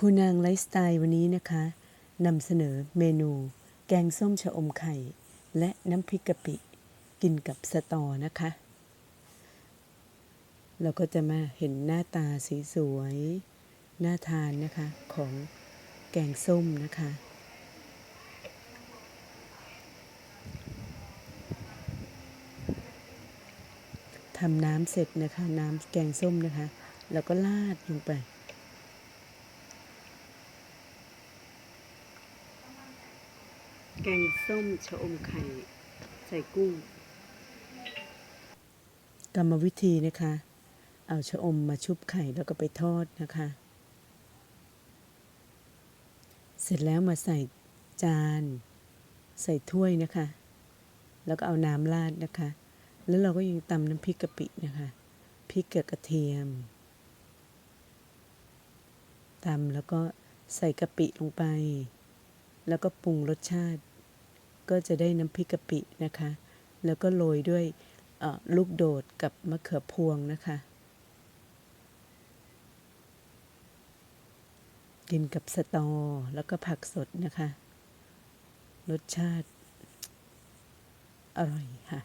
ครูนางไลฟ์สไตล์วันนี้นะคะนำเสนอเมนู แกงส้มชะอมไข่ และน้ำพริกกะปิ กินกับสตอนะคะ เราก็จะมาเห็นหน้าตาสีสวยน่าทานนะคะของแกงส้มนะคะ ทำน้ำเสร็จนะคะ น้ำแกงส้มนะคะ แล้วก็ราดลงไป แกงส้มชะอมไข่ ใส่กุ้ง กรรมวิธีนะคะ เอาชะอมมาชุบไข่แล้วก็ไปทอดนะคะ เสร็จแล้วมาใส่จาน ใส่ถ้วยนะคะ แล้วก็เอาน้ำราดนะคะ แล้วเราก็ยังตำน้ำพริกกะปินะคะพริกกับกระเทียมตำแล้วก็ใส่กะปิลงไป แล้วก็ปรุงรสชาติ ก็จะได้น้ำพริกกะปินะคะ แล้วก็โรยด้วยลูกโดดกับมะเขือพวงนะคะ กินกับสตอแล้วก็ผักสดนะคะ รสชาติอร่อยค่ะ